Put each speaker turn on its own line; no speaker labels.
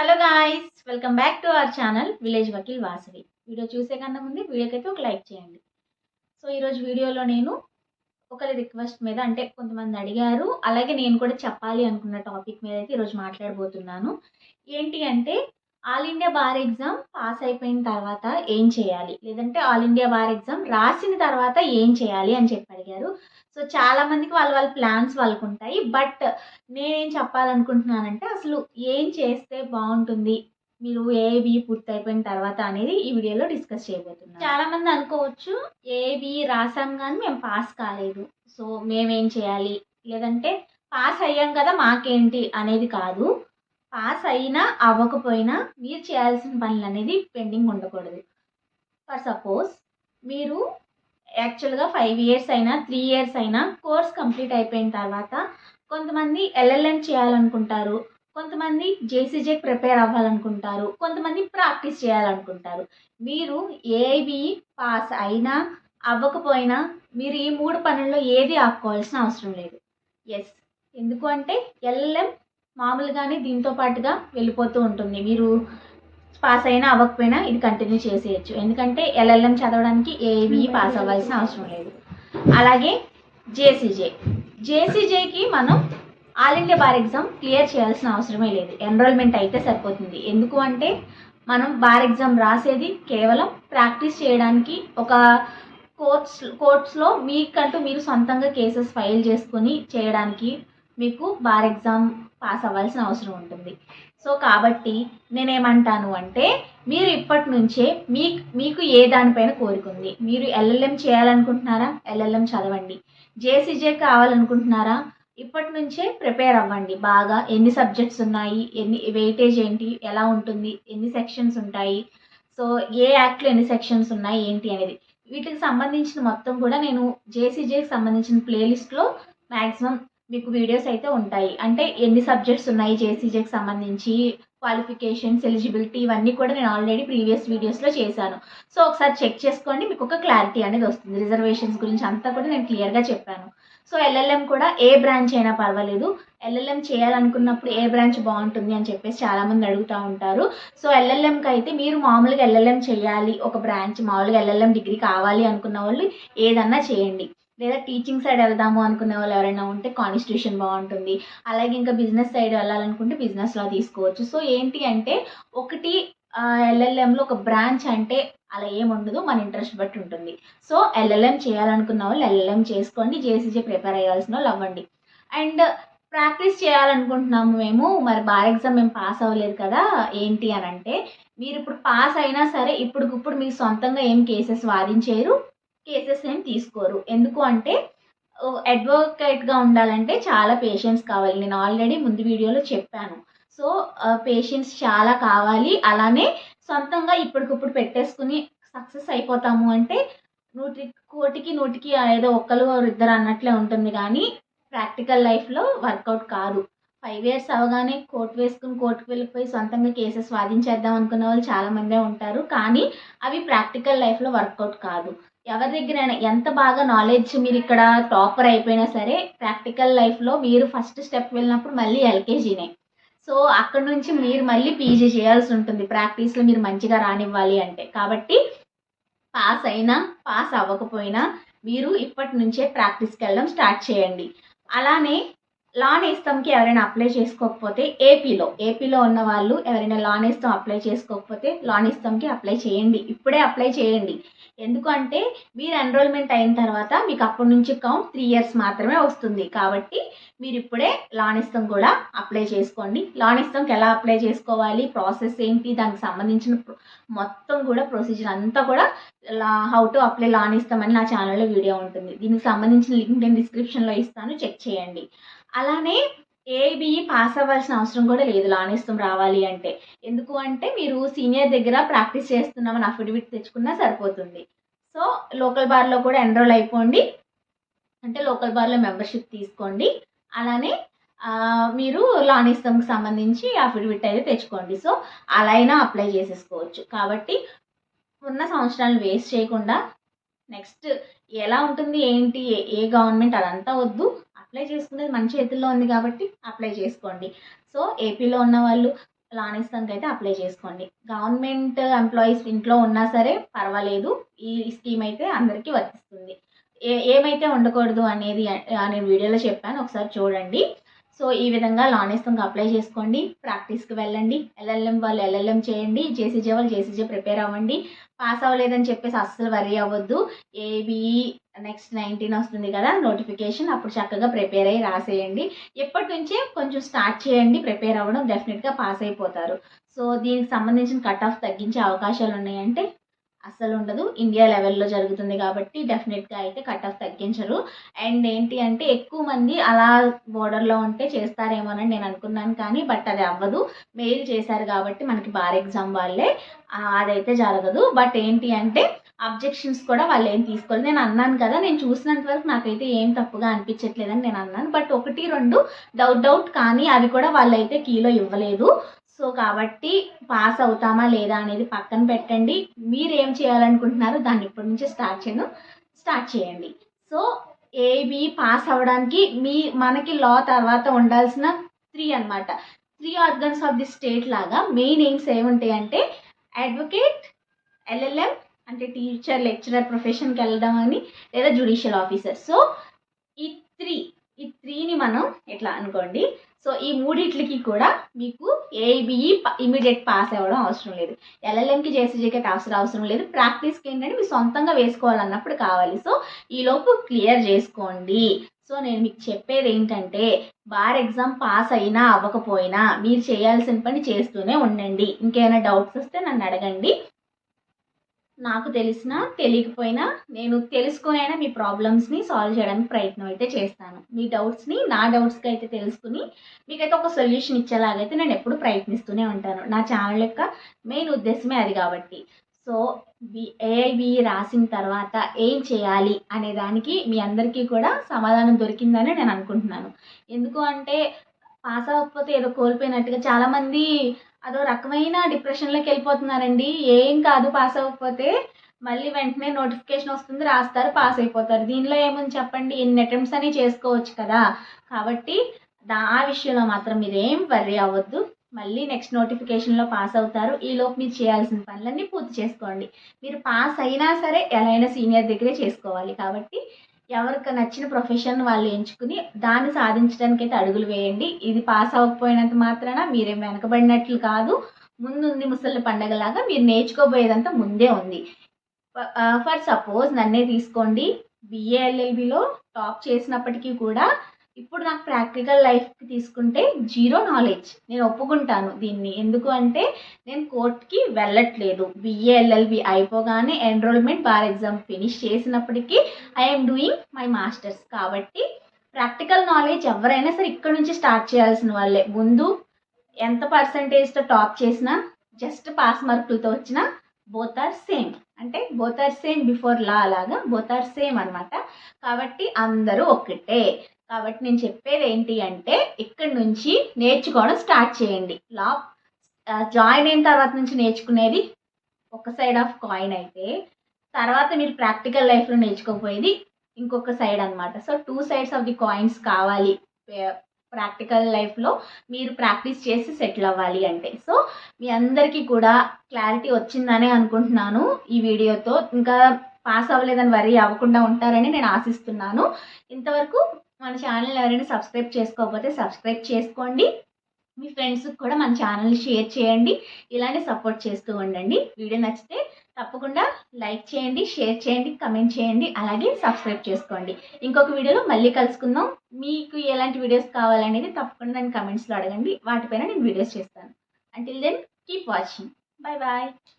Hello guys welcome back to our channel village Vakeel Vasavi video చూసే కన్నా ముందు వీడియోకైతే ఒక లైక్ చేయండి. సో ఈరోజు వీడియోలో నేను ఒకరి రిక్వెస్ట్ మీద అంటే కొంతమంది అడిగారు. అలాగే నేను కూడా చెప్పాలి అనుకున్న టాపిక్ మీద అయితే ఈరోజు మాట్లాడబోతున్నాను. ఏంటి అంటే all India bar exam pass అయిపోయిన తర్వాత ఏం చేయాలి? లేదంటే ఆల్ ఇండియా బార్ ఎగ్జామ్ రాసిన తర్వాత ఏం చేయాలి అని చెప్పి అడిగారు. సో చాలా మందికి వాళ్ళ వాళ్ళ ప్లాన్స్ వాళ్ళకు ఉంటాయి బట్ నేనేం చెప్పాలనుకుంటున్నానంటే అసలు ఏం చేస్తే బాగుంటుంది? మీరు ఏబి పూర్తి అయిపోయిన తర్వాత అనేది ఈ వీడియోలో డిస్కస్ చేయబోతున్నాం చాలా మంది అనుకోవచ్చు ఏబి రాసాం కానీ మేము పాస్ కాలేదు. సో మేమేం చేయాలి? లేదంటే పాస్ అయ్యాం కదా మాకేంటి అనేది కాదు. పాస్ అయినా అవ్వకపోయినా మీరు చేయాల్సిన పనులు అనేది పెండింగ్ ఉండకూడదు. ఫర్ సపోజ్ మీరు యాక్చువల్గా ఫైవ్ ఇయర్స్ అయినా త్రీ ఇయర్స్ అయినా కోర్స్ కంప్లీట్ అయిపోయిన తర్వాత కొంతమంది ఎల్ఎల్ఎం చేయాలనుకుంటారు కొంతమంది జేసీజే ప్రిపేర్ అవ్వాలనుకుంటారు కొంతమంది ప్రాక్టీస్ చేయాలనుకుంటారు. మీరు ఏబి పాస్ అయినా అవ్వకపోయినా మీరు ఈ మూడు పనుల్లో ఏది ఆపుకోవాల్సిన అవసరం లేదు. ఎస్ ఎందుకు అంటే ఎల్ఎల్ఎం మామూలుగానే దీంతో పాటుగా వెళ్ళిపోతూ ఉంటుంది. మీరు పాస్ అయినా అవ్వకపోయినా ఇది కంటిన్యూ చేసేయచ్చు. ఎందుకంటే ఎల్ఎల్ఎం చదవడానికి ఏవి పాస్ అవ్వాల్సిన అవసరం లేదు. అలాగే జేసీజే. జేసీజేకి మనం all India bar exam clear చేయాల్సిన అవసరమే లేదు. ఎన్రోల్మెంట్ అయితే సరిపోతుంది. ఎందుకు అంటే మనం బార్ ఎగ్జామ్ రాసేది కేవలం ప్రాక్టీస్ చేయడానికి ఒక కోర్ట్స్ కోర్ట్స్లో మీకంటూ మీరు సొంతంగా కేసెస్ ఫైల్ చేసుకొని చేయడానికి మీకు బార్ ఎగ్జామ్ పాస్ అవ్వాల్సిన అవసరం ఉంటుంది. సో కాబట్టి నేనేమంటాను అంటే మీరు ఇప్పటి నుంచే మీ మీకు ఏ దానిపైన కోరికుంది మీరు ఎల్ఎల్ఎం చేయాలనుకుంటున్నారా? ఎల్ఎల్ఎం చదవండి. జేసీజే కావాలనుకుంటున్నారా? ఇప్పటి నుంచే ప్రిపేర్ అవ్వండి. బాగా ఎన్ని సబ్జెక్ట్స్ ఉన్నాయి? ఎన్ని వెయిటేజ్ ఏంటి? ఎలా ఉంటుంది? ఎన్ని సెక్షన్స్ ఉంటాయి? సో ఏ యాక్ట్లో ఎన్ని సెక్షన్స్ ఉన్నాయి? ఏంటి అనేది. వీటికి సంబంధించిన మొత్తం కూడా నేను జేసీజేకి సంబంధించిన ప్లేలిస్ట్లో మ్యాక్సిమం మీకు వీడియోస్ అయితే ఉంటాయి. అంటే ఎన్ని సబ్జెక్ట్స్ ఉన్నాయి జేసీజేకి సంబంధించి క్వాలిఫికేషన్స్ ఎలిజిబిలిటీ ఇవన్నీ కూడా నేను ఆల్రెడీ ప్రీవియస్ వీడియోస్లో చేశాను. సో ఒకసారి చెక్ చేసుకోండి మీకు ఒక క్లారిటీ అనేది వస్తుంది. రిజర్వేషన్స్ గురించి అంతా కూడా నేను క్లియర్గా చెప్పాను. సో ఎల్ఎల్ఎం కూడా ఏ బ్రాంచ్ అయినా పర్వాలేదు. ఎల్ఎల్ఎం చేయాలనుకున్నప్పుడు ఏ బ్రాంచ్ బాగుంటుంది అని చెప్పేసి చాలామంది అడుగుతూ ఉంటారు. సో ఎల్ఎల్ఎంకి అయితే మీరు మామూలుగా ఎల్ఎల్ఎం చేయాలి ఒక బ్రాంచ్ మామూలుగా ఎల్ఎల్ఎం డిగ్రీ కావాలి అనుకున్న వాళ్ళు ఏదన్నా చేయండి. లేదా టీచింగ్ సైడ్ వెళ్దాము అనుకునే వాళ్ళు ఎవరైనా ఉంటే కాన్స్టిట్యూషన్ బాగుంటుంది. అలాగే ఇంకా బిజినెస్ సైడ్ వెళ్ళాలనుకుంటే బిజినెస్లో తీసుకోవచ్చు. సో ఏంటి అంటే ఒకటి ఎల్ఎల్ఎంలో ఒక బ్రాంచ్ అంటే అలా ఏముండదు మన ఇంట్రెస్ట్ బట్టి ఉంటుంది. సో ఎల్ఎల్ఎం చేయాలనుకున్న వాళ్ళు ఎల్ఎల్ఎం చేసుకోండి జేసీజీ ప్రిపేర్ అయ్యాల్సిన వాళ్ళు అవ్వండి. అండ్ ప్రాక్టీస్ చేయాలనుకుంటున్నాము మేము మరి బార్ ఎగ్జామ్ మేము పాస్ అవ్వలేదు కదా ఏంటి అని అంటే మీరు ఇప్పుడు పాస్ అయినా సరే ఇప్పటికిప్పుడు మీరు సొంతంగా ఏం కేసెస్ వాదించేరు? కేసెస్ ఏం తీసుకోరు. ఎందుకు అంటే అడ్వకేట్గా ఉండాలంటే చాలా పేషెన్స్ కావాలి. నేను ఆల్రెడీ ముందు వీడియోలో చెప్పాను. సో పేషెన్స్ చాలా కావాలి. అలానే సొంతంగా ఇప్పటికిప్పుడు పెట్టేసుకుని సక్సెస్ అయిపోతాము అంటే నూటి కోటికి నూటికి ఏదో ఒక్కరు ఇద్దరు అన్నట్లే ఉంటుంది కానీ ప్రాక్టికల్ లైఫ్లో వర్కౌట్ కాదు. ఫైవ్ ఇయర్స్ అవగానే కోర్టు వేసుకుని కోర్టుకు వెళ్ళిపోయి సొంతంగా కేసెస్ వాదించేద్దాం అనుకున్న వాళ్ళు చాలామందే ఉంటారు. కానీ అవి ప్రాక్టికల్ లైఫ్లో వర్కౌట్ కాదు. ఎవరి దగ్గరైనా ఎంత బాగా నాలెడ్జ్ మీరు ఇక్కడ టాపర్ అయిపోయినా సరే ప్రాక్టికల్ లైఫ్లో మీరు ఫస్ట్ స్టెప్ వెళ్ళినప్పుడు మళ్ళీ ఎల్కేజీనే సో అక్కడ నుంచి మీరు మళ్ళీ పీజీ చేయాల్సి ఉంటుంది. ప్రాక్టీస్లో మీరు మంచిగా రానివ్వాలి అంటే. కాబట్టి పాస్ అయినా పాస్ అవ్వకపోయినా మీరు ఇప్పటి నుంచే ప్రాక్టీస్కి వెళ్ళడం స్టార్ట్ చేయండి. అలానే లా నేస్తంకి ఎవరైనా అప్లై చేసుకోకపోతే ఏపీలో ఏపీలో ఉన్న వాళ్ళు ఎవరైనా లా నేస్తం అప్లై చేసుకోకపోతే లా నేస్తంకి అప్లై చేయండి. ఇప్పుడే అప్లై చేయండి. ఎందుకంటే మీరు ఎన్రోల్మెంట్ అయిన తర్వాత మీకు అప్పటి నుంచి కౌంట్ త్రీ ఇయర్స్ మాత్రమే వస్తుంది. కాబట్టి మీరు ఇప్పుడే లానిస్తం కూడా అప్లై చేసుకోండి. లానిస్తంకి ఎలా అప్లై చేసుకోవాలి ప్రాసెస్ ఏంటి దానికి సంబంధించిన మొత్తం కూడా ప్రొసీజర్ అంతా కూడా హౌ టు అప్లై లానిస్తాం అని నా ఛానల్లో వీడియో ఉంటుంది. దీనికి సంబంధించిన లింక్ నేను డిస్క్రిప్షన్లో ఇస్తాను. చెక్ చేయండి. అలానే ఏబిఈ పాస్ అవ్వాల్సిన అవసరం కూడా లేదు. లానిస్తం రావాలి అంటే. ఎందుకు అంటే మీరు సీనియర్ దగ్గర ప్రాక్టీస్ చేస్తున్నామని అఫిడవిట్ తెచ్చుకున్నా సరిపోతుంది. సో లోకల్ బార్లో కూడా ఎన్రోల్ అయిపోండి. అంటే లోకల్ బార్లో మెంబర్షిప్ తీసుకోండి. అలానే మీరు లానిస్తంకి సంబంధించి అఫిడవిట్ అయితే తెచ్చుకోండి. సో అలా అయినా అప్లై చేసేసుకోవచ్చు. కాబట్టి ఉన్న సంవత్సరాలు వేస్ట్ చేయకుండా నెక్స్ట్ ఎలా ఉంటుంది ఏంటి? ఏ గవర్నమెంట్ అదంతా వద్దు. చేసుకునేది మన చేతుల్లో ఉంది కాబట్టి అప్లై చేసుకోండి. సో ఏపీలో ఉన్న వాళ్ళు లానిస్తానికి అయితే అప్లై చేసుకోండి. గవర్నమెంట్ ఎంప్లాయీస్ ఇంట్లో ఉన్నా సరే పర్వాలేదు. ఈ స్కీమ్ అయితే అందరికీ వర్తిస్తుంది. ఏ ఏమైతే ఉండకూడదు అనేది నేను వీడియోలో చెప్పాను. ఒకసారి చూడండి. సో ఈ విధంగా లానేస్తంకి అప్లై చేసుకోండి. ప్రాక్టీస్కి వెళ్ళండి. ఎల్ఎల్ఎం వాళ్ళు ఎల్ఎల్ఎం చేయండి. జేసీజే వాళ్ళు జేసీజే ప్రిపేర్ అవ్వండి. పాస్ అవ్వలేదని చెప్పేసి అస్సలు వరీ అవ్వద్దు. ఏబిఈ నెక్స్ట్ నైన్టీన్ వస్తుంది కదా నోటిఫికేషన్ అప్పుడు చక్కగా ప్రిపేర్ అయ్యి రాసేయండి. ఎప్పటి నుంచే కొంచెం స్టార్ట్ చేయండి ప్రిపేర్ అవ్వడం డెఫినెట్గా పాస్ అయిపోతారు. సో దీనికి సంబంధించిన కట్ ఆఫ్ తగ్గించే అవకాశాలు ఉన్నాయంటే అస్సలు ఉండదు. ఇండియా లెవెల్లో జరుగుతుంది కాబట్టి డెఫినెట్గా అయితే కట్ ఆఫ్ తగ్గించరు. అండ్ ఏంటి అంటే ఎక్కువ మంది అలా బోర్డర్లో ఉంటే చేస్తారేమోనని నేను అనుకున్నాను కానీ బట్ అది అవ్వదు. మెయిల్ చేశారు కాబట్టి మనకి బార్ ఎగ్జామ్ వాళ్ళే. అదైతే జరగదు. బట్ ఏంటి అంటే అబ్జెక్షన్స్ కూడా వాళ్ళు ఏం తీసుకోలేదు. నేను అన్నాను కదా నేను చూసినంత వరకు నాకైతే ఏం తప్పుగా అనిపించట్లేదని నేను అన్నాను. బట్ ఒకటి రెండు డౌట్ డౌట్ కానీ అవి కూడా వాళ్ళైతే కీలో ఇవ్వలేదు. సో కాబట్టి పాస్ అవుతామా లేదా అనేది పక్కన పెట్టండి. మీరు ఏం చేయాలనుకుంటున్నారో దాన్ని ఇప్పటి నుంచి స్టార్ట్ చేయను స్టార్ట్ చేయండి. సో ఏబి పాస్ అవ్వడానికి మీ మనకి లా తర్వాత ఉండాల్సిన త్రీ అనమాట three organs of the state లాగా మెయిన్ ఎయిమ్స్ ఏముంటాయి అంటే అడ్వకేట్ ఎల్ఎల్ఎం అంటే టీచర్ లెక్చరర్ ప్రొఫెషన్కి వెళ్ళడం అని లేదా జ్యుడిషియల్ ఆఫీసర్ సో ఈ త్రీ ఈ త్రీని మనం ఎట్లా అనుకోండి? సో ఈ మూడిట్లకి కూడా మీకు ఏబిఈ ఇమీడియట్ పాస్ అవ్వడం అవసరం లేదు. ఎల్ఎల్ఎంకి జేసీజీకి అవసరం అవసరం లేదు. ప్రాక్టీస్కి ఏంటంటే మీరు సొంతంగా వేసుకోవాలన్నప్పుడు కావాలి. సో ఈలోపు క్లియర్ చేసుకోండి. సో నేను మీకు చెప్పేది ఏంటంటే బార్ ఎగ్జామ్ పాస్ అయినా అవ్వకపోయినా మీరు చేయాల్సిన పని చేస్తూనే ఉండండి. ఇంకేమైనా డౌట్స్ వస్తే నన్ను అడగండి. నాకు తెలిసినా తెలియకపోయినా నేను తెలుసుకునైనా మీ ప్రాబ్లమ్స్ని సాల్వ్ చేయడానికి ప్రయత్నం అయితే చేస్తాను. మీ డౌట్స్ని నా డౌట్స్కి అయితే తెలుసుకుని మీకైతే ఒక సొల్యూషన్ ఇచ్చేలాగైతే నేను ఎప్పుడు ప్రయత్నిస్తూనే ఉంటాను. నా ఛానల్ యొక్క మెయిన్ ఉద్దేశమే అది కాబట్టి. సో బి ఏఐబి రాసిన తర్వాత ఏం చేయాలి అనే దానికి మీ అందరికీ కూడా సమాధానం దొరికిందని నేను అనుకుంటున్నాను. ఎందుకు అంటే పాస్ అవ్వకపోతే ఏదో కోల్పోయినట్టుగా చాలామంది అదో రకమైన డిప్రెషన్లోకి వెళ్ళిపోతున్నారండి. ఏం కాదు పాస్ అవ్వకపోతే మళ్ళీ వెంటనే నోటిఫికేషన్ వస్తుంది రాస్తారు పాస్ అయిపోతారు. దీనిలో ఏముంది చెప్పండి? ఎన్ని అటెంప్ట్స్ అని చేసుకోవచ్చు కదా. కాబట్టి దా ఆ విషయంలో మాత్రం మీరు ఏం వర్రీ అవ్వద్దు. మళ్ళీ నెక్స్ట్ నోటిఫికేషన్లో పాస్ అవుతారు. ఈలోపు మీరు చేయాల్సిన పనులన్నీ పూర్తి చేసుకోండి. మీరు పాస్ అయినా సరే ఎలా అయినా సీనియర్ దగ్గరే చేసుకోవాలి. కాబట్టి ఎవరికి నచ్చిన ప్రొఫెషన్ వాళ్ళు ఎంచుకుని దాన్ని సాధించడానికి అయితే అడుగులు వేయండి. ఇది పాస్ అవ్వకపోయినంత మాత్రాన మీరేం వెనకబడినట్లు కాదు. ముందుంది ముసలి పండగలాగా మీరు నేర్చుకోబోయేదంతా ముందే ఉంది. ఫర్ సపోజ్ నన్నే తీసుకోండి. బిఏఎల్ఎల్బిలో టాప్ చేసినప్పటికీ కూడా ఇప్పుడు నాకు ప్రాక్టికల్ లైఫ్కి తీసుకుంటే జీరో నాలెడ్జ్ నేను ఒప్పుకుంటాను దీన్ని. ఎందుకు అంటే నేను కోర్ట్కి వెళ్ళట్లేదు. బిఏఎల్ఎల్బి అయిపోగానే ఎన్రోల్మెంట్ బార్ ఎగ్జామ్ ఫినిష్ చేసినప్పటికీ ఐఎమ్ డూయింగ్ మై మాస్టర్స్ కాబట్టి ప్రాక్టికల్ నాలెడ్జ్ ఎవరైనా సరే ఇక్కడ నుంచి స్టార్ట్ చేయాల్సిన వాళ్ళే. ముందు ఎంత పర్సంటేజ్తో టాప్ చేసినా జస్ట్ పాస్ మార్కులతో వచ్చిన బోత్ ఆర్ సేమ్ అంటే both are same before law అలాగా బోత్ ఆర్ సేమ్ అనమాట కాబట్టి అందరూ ఒక్కటే. కాబట్టి నేను చెప్పేది ఏంటి అంటే ఇక్కడి నుంచి నేర్చుకోవడం స్టార్ట్ చేయండి. లా జాయిన్ అయిన తర్వాత నుంచి నేర్చుకునేది ఒక సైడ్ ఆఫ్ కాయిన్ అయితే తర్వాత మీరు ప్రాక్టికల్ లైఫ్లో నేర్చుకోకపోయేది ఇంకొక సైడ్ అనమాట so two sides of the coins కావాలి. ప్రాక్టికల్ లైఫ్లో మీరు ప్రాక్టీస్ చేసి సెటిల్ అవ్వాలి అంటే. సో మీ అందరికీ కూడా క్లారిటీ వచ్చిందనే అనుకుంటున్నాను ఈ వీడియోతో. ఇంకా పాస్ అవ్వలేదని వరీ అవ్వకుండా ఉంటారని నేను ఆశిస్తున్నాను. ఇంతవరకు మన ఛానల్ ఎవరైనా సబ్స్క్రైబ్ చేసుకోకపోతే సబ్స్క్రైబ్ చేసుకోండి. మీ ఫ్రెండ్స్కి కూడా మన ఛానల్ని షేర్ చేయండి. ఇలానే సపోర్ట్ చేస్తూ ఉండండి. వీడియో నచ్చితే తప్పకుండా లైక్ చేయండి షేర్ చేయండి కమెంట్ చేయండి అలాగే సబ్స్క్రైబ్ చేసుకోండి. ఇంకొక వీడియోలో మళ్ళీ కలుసుకుందాం. మీకు ఎలాంటి వీడియోస్ కావాలనేది తప్పకుండా నేను కమెంట్స్లో అడగండి. వాటిపైన నేను వీడియోస్ చేస్తాను. Until then keep watching bye bye